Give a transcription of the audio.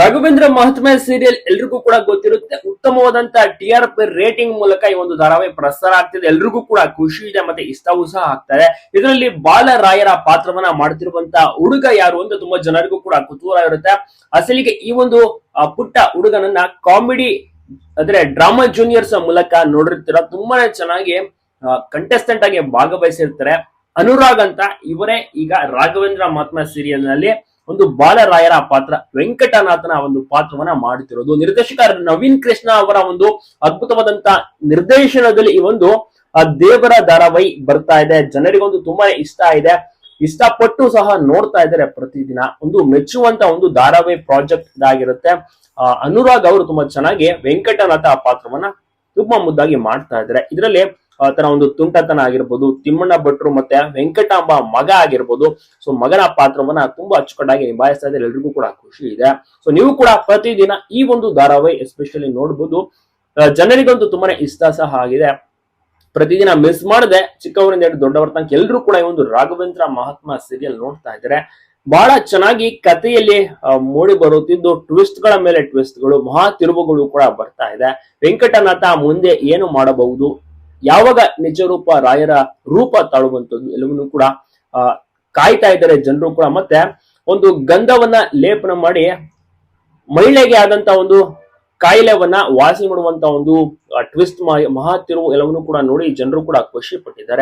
Raghavendra Mahatma serial ಎಲ್ರಿಗೂ ಕೂಡ ಗೊತ್ತಿರುತ್ತೆ. ಉತ್ತಮವಾದಂತ ಟಿ ಆರ್ ಪಿ ರೇಟಿಂಗ್ ಮೂಲಕ ಈ ಒಂದು ಧಾರಾವಾಹಿ ಪ್ರಸಾರ ಆಗ್ತಿದೆ. ಎಲ್ರಿಗೂ ಕೂಡ ಖುಷಿ ಇದೆ ಮತ್ತೆ ಇಷ್ಟವೂ ಸಹ ಆಗ್ತಾರೆ ಇದರಲ್ಲಿ ಬಾಲರಾಯರ ಪಾತ್ರವನ್ನ ಮಾಡ್ತಿರುವಂತ ಹುಡುಗ ಯಾರು ಅಂತ ತುಂಬಾ ಜನರಿಗೂ ಕೂಡ ಕುತೂಹಲ ಇರುತ್ತೆ ಅಸಲಿಗೆ ಈ ಒಂದು ಪುಟ್ಟ ಹುಡುಗನನ್ನ ಕಾಮಿಡಿ ಅಂದ್ರೆ ಡ್ರಾಮಾ ಜೂನಿಯರ್ಸ್ ಮೂಲಕ ನೋಡಿರ್ತೀರ. ತುಂಬಾನೇ ಚೆನ್ನಾಗಿ ಕಂಟೆಸ್ಟೆಂಟ್ ಆಗಿ ಭಾಗವಹಿಸಿರ್ತಾರೆ. ಅನುರಾಗ್ ಅಂತ ಇವರೇ ಈಗ ರಾಘವೇಂದ್ರ ಮಹಾತ್ಮ ಸೀರಿಯಲ್ನಲ್ಲಿ ಒಂದು ಬಾಲರಾಯರ ಪಾತ್ರ, ವೆಂಕಟನಾಥನ ಒಂದು ಪಾತ್ರವನ್ನ ಮಾಡುತ್ತಿರೋದು ನಿರ್ದೇಶಕ ನವೀನ್ ಕೃಷ್ಣ ಅವರ ಒಂದು ಅದ್ಭುತವಾದಂತ ನಿರ್ದೇಶನದಲ್ಲಿ ಈ ಒಂದು ದೇವರ ಧಾರಾವಾಹಿ ಬರ್ತಾ ಇದೆ. ಜನರಿಗೊಂದು ತುಂಬಾ ಇಷ್ಟ ಇದೆ. ಇಷ್ಟಪಟ್ಟು ಸಹ ನೋಡ್ತಾ ಇದ್ದಾರೆ ಪ್ರತಿದಿನ. ಒಂದು ಮೆಚ್ಚುವಂತ ಒಂದು ಧಾರಾವಾಹಿ ಪ್ರಾಜೆಕ್ಟ್ ಆಗಿರುತ್ತೆ ಅನುರಾಗ್ ಅವರು ತುಂಬಾ ಚೆನ್ನಾಗಿ ವೆಂಕಟನಾಥ ಪಾತ್ರವನ್ನ ತುಂಬಾ ಮುದ್ದಾಗಿ ಮಾಡ್ತಾ ಇದ್ದಾರೆ. ಇದರಲ್ಲಿ ಆ, ತನ್ನ ಒಂದು ತುಂಟತನ ಆಗಿರ್ಬೋದು ತಿಮ್ಮಣ್ಣ ಭಟ್ರು ಮತ್ತೆ ವೆಂಕಟಾಂಬ ಮಗ ಆಗಿರ್ಬೋದು. ಸೊ ಮಗನ ಪಾತ್ರವನ್ನ ತುಂಬಾ ಅಚ್ಚುಕಟ್ಟಾಗಿ ನಿಭಾಯಿಸ್ತಾ ಇದ್ದಾರೆ. ಎಲ್ರಿಗೂ ಕೂಡ ಖುಷಿ ಇದೆ. ಸೊ ನೀವು ಕೂಡ ಪ್ರತಿದಿನ ಈ ಒಂದು ಧಾರಾವಾಹಿ ಎಸ್ಪೆಷಲಿ ನೋಡ್ಬೋದು. ಜನರಿಗಂತೂ ತುಂಬಾನೇ ಇಷ್ಟ ಸಹ ಆಗಿದೆ. ಪ್ರತಿದಿನ ಮಿಸ್ ಮಾಡದೆ ಚಿಕ್ಕವರಿಂದ ಹಿಡಿದು ದೊಡ್ಡವರ ತನಕ ಎಲ್ಲರೂ ಕೂಡ ಈ ಒಂದು ರಾಘವೇಂದ್ರ ಮಹಾತ್ಮ ಸೀರಿಯಲ್ ನೋಡ್ತಾ ಇದ್ದಾರೆ. ಬಹಳ ಚೆನ್ನಾಗಿ ಕಥೆಯಲ್ಲಿ ಮೂಡಿ ಬರುತ್ತಿದ್ದು ಟ್ವಿಸ್ಟ್ಗಳ ಮೇಲೆ ಟ್ವಿಸ್ಟ್ಗಳು ಮಹಾ ತಿರುವುಗಳು ಕೂಡ ಬರ್ತಾ ಇದೆ. ವೆಂಕಟನಾಥ ಮುಂದೆ ಏನು ಮಾಡಬಹುದು? ಯಾವಾಗ ನಿಜ ರೂಪ, ರಾಯರ ರೂಪ ತಾಳುವಂಥದ್ದು ಎಲ್ಲವನ್ನೂ ಕೂಡ ಕಾಯ್ತಾ ಇದ್ದಾರೆ ಜನರು ಕೂಡ. ಮತ್ತೆ ಒಂದು ಗಂಧವನ್ನ ಲೇಪನ ಮಾಡಿ ಮಹಿಳೆಗೆ ಆದಂತ ಒಂದು ಕಾಯಿಲೆವನ್ನ ವಾಸಿ ಮಾಡುವಂತ ಒಂದು ಟ್ವಿಸ್ಟ್ ಮಹಾ ತಿರುವು ಎಲ್ಲವನ್ನೂ ಕೂಡ ನೋಡಿ ಜನರು ಕೂಡ ಖುಷಿ ಪಟ್ಟಿದ್ದಾರೆ.